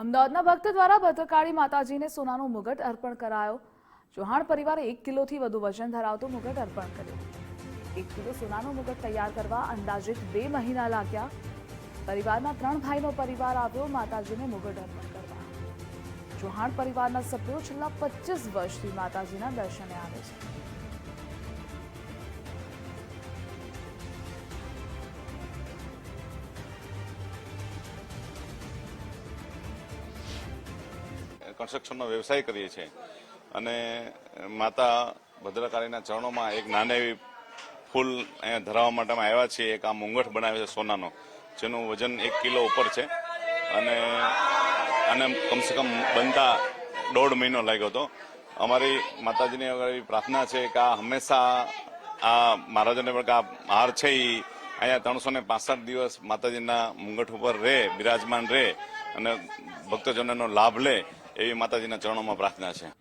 અમદાવાદના ભક્ત દ્વારા ભદ્રકાળી માતાજીને સોનાનો મુગટ અર્પણ કરાયો. ચૌહાણ પરિવારે એક કિલોથી વધુ વજન ધરાવતો મુગટ અર્પણ કર્યો. એક કિલો સોનાનો મુગટ તૈયાર કરવા અંદાજિત બે મહિના લાગ્યા. પરિવારના ત્રણ ભાઈનો પરિવાર આવ્યો માતાજીને મુગટ અર્પણ કરવા. ચૌહાણ પરિવારના સભ્યો છેલ્લા પચીસ વર્ષથી માતાજીના દર્શને આવે છે. કન્સ્ટ્રક્શનનો વ્યવસાય કરીએ છીએ. અને માતા ભદ્રકાળીના ચરણોમાં એક નાના એવી ફૂલ અહીંયા ધરાવવા માટે અમે આવ્યા છીએ. એક આ મુંગઠ બનાવે છે સોનાનો, જેનું વજન એક કિલો ઉપર છે. અને અને કમસે કમ બનતા દોઢ મહિનો લાગ્યો હતો. અમારી માતાજીની એવી પ્રાર્થના છે કે આ હંમેશા આ મહારાજાને પણ આ હાર છે એ અહીંયા ત્રણસો ને પાસઠ દિવસ માતાજીના મુંગઠ ઉપર રહે, બિરાજમાન રહે અને ભક્તજનોનો લાભ લે. એવી માતાજીના ચરણોમાં પ્રાર્થના છે.